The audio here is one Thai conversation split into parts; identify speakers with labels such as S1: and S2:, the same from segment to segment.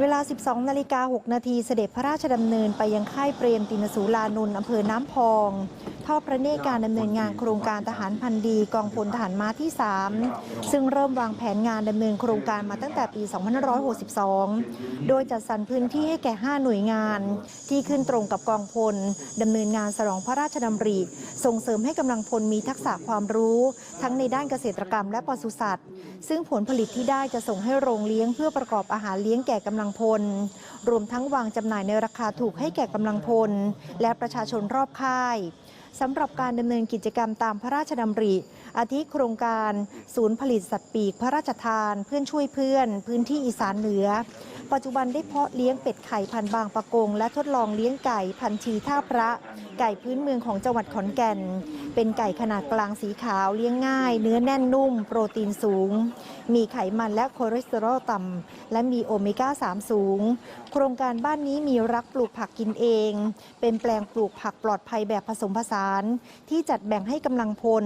S1: เวลา 12 นาฬิกา 6 นาทีเสด็จพระราชดำเนินไปยังค่ายเปรมตินสูลานนท์อำเภอน้ำพอง ทอดพระเนตรการดำเนินงานโครงการทหารพันดีกองพลทหารม้าที่ 3 ซึ่งเริ่มวางแผนงานดำเนินโครงการมาตั้งแต่ปี 2562 โดยจัดสรรพื้นที่ให้แก่ 5 หน่วยงาน ที่ขึ้นตรงกับกองพลดำเนินงานสนองพระราชดำริ ส่งเสริมให้กำลังพลมีทักษะความรู้ ทั้งในด้านเกษตรกรรมและปศุสัตว์ ซึ่งผลผลิตที่ได้จะส่งให้โรงเลี้ยงเพื่อประกอบอาหารเลี้ยงแก่กำลังพล รวมทั้งวางจำหน่ายในราคาถูกให้แก่กำลังพล และประชาชนรอบค่าย สำหรับการดำเนินกิจกรรมตามพระราชดำริ อาทิโครงการศูนย์ผลิตสัตว์ปีกพระราชทานเพื่อนช่วยเพื่อน พื้นที่อีสานเหนือ ปัจจุบันได้เพาะเลี้ยงเป็ดไข่พันธุ์บางปะกง และทดลองเลี้ยงไก่พันธีท่าพระ ไก่พื้นเมืองของจังหวัดขอนแก่น เป็นไก่ขนาดกลางสีขาวเลี้ยงง่าย เนื้อแน่นนุ่ม โปรตีนสูง มีไขมันและคอเลสเตอรอลต่ำและมีโอเมก้า 3 สูง โครงการบ้านนี้มีรักปลูกผักกินเอง เป็นแปลงปลูกผักปลอดภัยแบบผสมผสาน ที่จัดแบ่งให้กำลังพล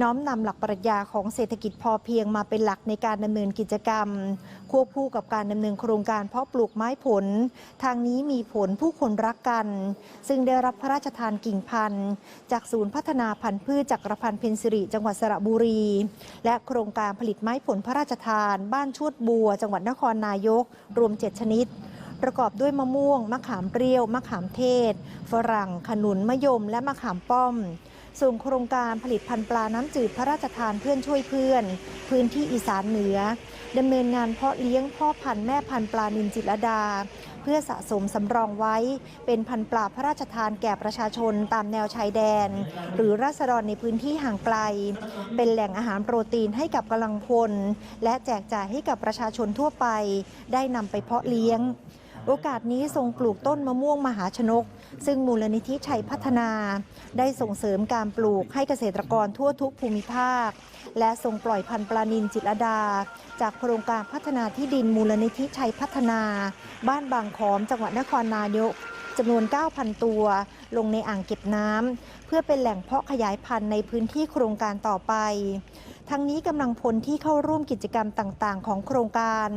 S1: น้อมนำหลักปรัชญาของเศรษฐกิจพอเพียงมาเป็นหลักในการดำเนินกิจกรรม ควบคู่กับการดำเนินโครงการเพาะปลูกไม้ผล ทางนี้มีผลผู้คนรักกัน ซึ่งได้รับพระราชทานกิ่งพันธุ์ จากศูนย์พัฒนาพันธุ์พืชจักรพันธ์เพนสิริ จังหวัดสระบุรี และโครงการผลิตไม้ผลพระราชทาน บ้านชวดบัว จังหวัดนครนายก รวม 7 ชนิดประกอบด้วยมะม่วง มะขามเปรี้ยว มะขามเทศ ฝรั่ง ขนุน มะยม และมะขามป้อม ส่วนโครงการผลิตพันธุ์ปลาน้ำจืดพระราชทานเพื่อนช่วยเพื่อน พื้นที่อีสานเหนือดำเนินงานเพาะเลี้ยงพ่อพันธุ์แม่พันธุ์ปลานินจิตรดา เพื่อสะสมสำรองไว้ เป็นพันธุ์ปลาพระราชทานแก่ประชาชนตามแนวชายแดน หรือราษฎรในพื้นที่ห่างไกล เป็นแหล่งอาหารโปรตีนให้กับกำลังพล และแจกจ่ายให้กับประชาชนทั่วไป ได้นำไปเพาะเลี้ยง โอกาสนี้ทรงปลูกต้นมะม่วงมหาชนก ซึ่งมูลนิธิชัยพัฒนา ได้ส่งเสริมการปลูกให้เกษตรกรทั่วทุกภูมิภาค และทรงปล่อยพันธุ์ปลานินจิตรดา จากโครงการพัฒนาที่ดินมูลนิธิชัยพัฒนา บ้านบางขอมจังหวัดนครนายก จำนวน 9,000 ตัว ลงในอ่างเก็บน้ำเพื่อเป็นแหล่งเพาะขยายพันธุ์ในพื้นที่โครงการต่อไป ทั้งนี้กำลังพลที่เข้าร่วมกิจกรรมต่างๆ ของโครงการ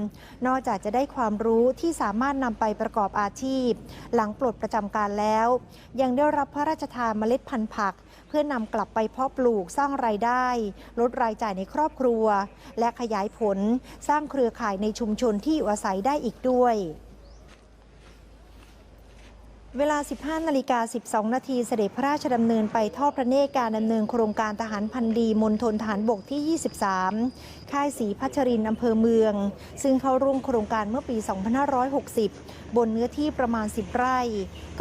S1: นอกจากจะได้ความรู้ที่สามารถนำไปประกอบอาชีพ หลังปลดประจำการแล้ว ยังได้รับพระราชทานเมล็ดพันธุ์ผัก เพื่อนำกลับไปเพาะปลูกสร้างรายได้ ลดรายจ่ายในครอบครัว และขยายผลสร้างเครือข่ายในชุมชนที่อยู่อาศัยได้อีกด้วย เวลา 15 นาฬิกา 12 นาทีเสด็จพระราชดำเนินไปทอดพระเนตรการดำเนินโครงการทหารพันดีมณฑลทหารบกที่ 23 ค่ายศรีพัชรินอำเภอเมือง ซึ่งเข้าร่วมโครงการเมื่อปี 2560 บนเนื้อที่ประมาณ 10 ไร่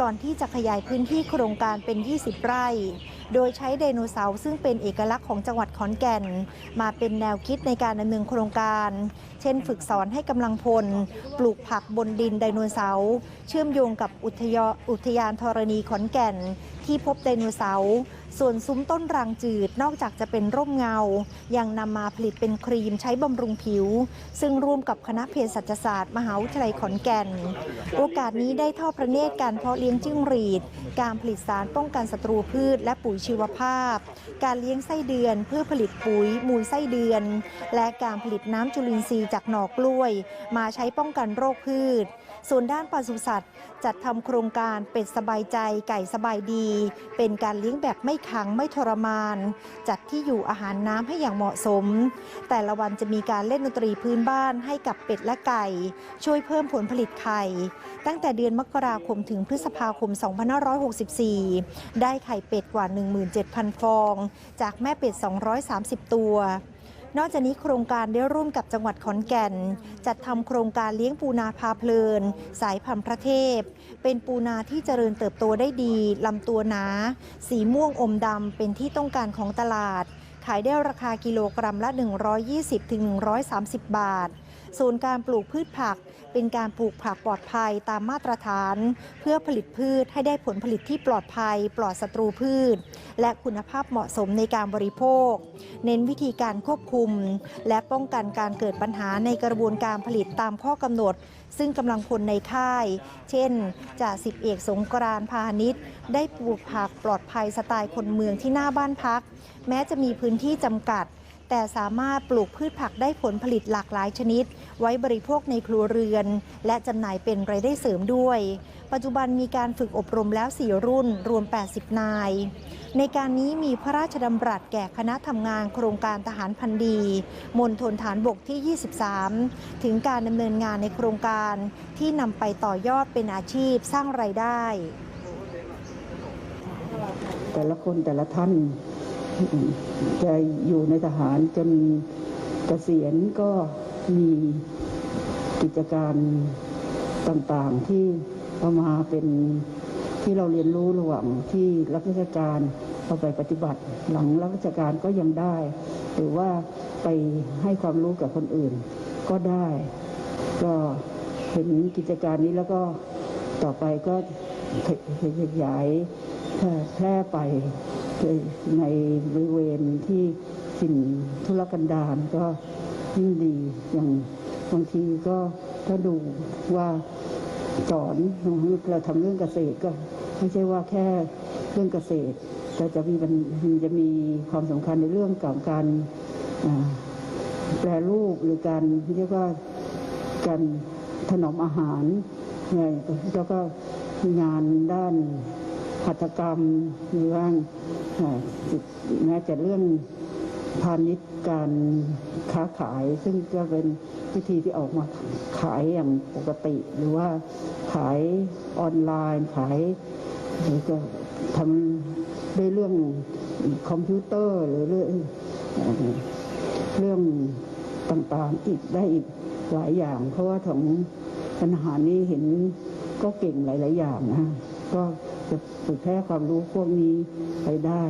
S1: ก่อนที่จะขยายพื้นที่โครงการเป็น 20 ไร่ โดยใช้ไดโนเสาร์ซึ่งเป็นเอกลักษณ์ของจังหวัดขอนแก่น มาเป็นแนวคิดในการดำเนินโครงการ เช่น ฝึกสอนให้กำลังพล ปลูกผักบนดินไดโนเสาร์เชื่อมโยงกับอุทยอุทยานธรณีขอนแก่น ที่พบไดโนเสาร์ ส่วนซุ้มต้นรางจืดนอกจากจะเป็นร่มเงา ยังนำมาผลิตเป็นครีมใช้บำรุงผิว ซึ่งร่วมกับคณะเภสัชศาสตร์มหาวิทยาลัยขอนแก่น โอกาสนี้ได้ทอดพระเนตรการเพาะเลี้ยงจิ้งหรีด การผลิตสารป้องกันศัตรูพืช และปุ๋ยชีวภาพ การเลี้ยงไส้เดือนเพื่อผลิตปุ๋ย มูลไส้เดือน และการผลิตน้ำจุลินทรีย์จากหน่อกล้วย มาใช้ป้องกันโรคพืช ส่วนด้านปศุสัตว์ จัดทำโครงการเป็ดสบายใจไก่สบายดี เป็นการเลี้ยงแบบไม่ขังไม่ทรมาน จัดที่อยู่อาหารน้ำให้อย่างเหมาะสม แต่ละวันจะมีการเล่นดนตรีพื้นบ้านให้กับเป็ดและไก่ ช่วยเพิ่มผลผลิตไข่ ตั้งแต่เดือนมกราคมถึงพฤษภาคม 2564 ได้ไข่เป็ดกว่า 17,000 ฟอง จากแม่เป็ด 230 ตัว นอกจากนี้โครงการได้ร่วมกับจังหวัดขอนแก่น จัดทำโครงการเลี้ยงปูนาพาเพลิน สายพันธุ์พระเทพ เป็นปูนาที่เจริญเติบโตได้ดีลำตัวหนา สีม่วงอมดำเป็นที่ต้องการของตลาด ขายได้ราคากิโลกรัมละ 120-130 บาท ส่วนการปลูกพืชผัก เป็นการปลูกผักปลอดภัยตามมาตรฐาน เพื่อผลิตพืชให้ได้ผลผลิตที่ปลอดภัย ปลอดศัตรูพืช และคุณภาพเหมาะสมในการบริโภค เน้นวิธีการควบคุม และป้องกันการเกิดปัญหาในกระบวนการผลิตตามข้อกำหนด ซึ่งกำลังพลในค่าย เช่นจ่าสิบเอกสงกรานต์พาณิชย์ ได้ปลูกผักปลอดภัยสไตล์คนเมืองที่หน้าบ้านพัก แม้จะมีพื้นที่จำกัด แต่สามารถปลูกพืชผักได้ผลผลิตหลากหลายชนิด ไว้บริโภคในครัวเรือน และจำหน่ายเป็นรายได้เสริมด้วย ปัจจุบันมีการฝึกอบรมแล้ว 4 รุ่นรวม 80 นาย ในการนี้มีพระราชดำรัสแก่คณะทำงานโครงการทหารพันดีมณฑลฐานบกที่ 23 ถึงการดำเนินงานในโครงการที่นำไปต่อยอดเป็นอาชีพสร้างไรายได้
S2: แต่ละคนแต่ละท่าน จะอยู่ในทหารจนเกษียณก็มีกิจการต่างๆที่เอามาเป็นที่เราเรียนรู้ระหว่างที่รับราชการเอาไปปฏิบัติ หลังรับราชการก็ยังได้ หรือว่าไปให้ความรู้กับคนอื่น ก็ได้ ก็เห็นกิจการนี้แล้วก็ต่อไปก็ขยายแพร่ไป ในบริเวณที่สิ่งธุรกันดารก็ยิ่งดีอย่างบางทีก็ถ้าดูว่าสอนเราทำเรื่องเกษตรก็ไม่ใช่ว่าแค่เรื่องเกษตร แต่จะมีมันจะมีความสำคัญในเรื่องของการแปรรูปหรือการเรียกว่าการถนอมอาหารไงแล้วก็งานด้านหัตถกรรมหรือว่า อ่าแม้แต่เรื่องพาณิชย์การค้าขาย ซึ่งก็เป็นวิธีที่ออกมาขายอย่างปกติ หรือว่าขายออนไลน์ขายหรือก็ทำด้วยเรื่องคอมพิวเตอร์หรือเรื่องเรื่องต่างๆอีกได้อีกหลายอย่าง เพราะว่าของปัญหานี่เห็นก็เก่งหลาย ๆ อย่างนะก็ จะฝึกแพร่ความรู้พวกนี้ไปได้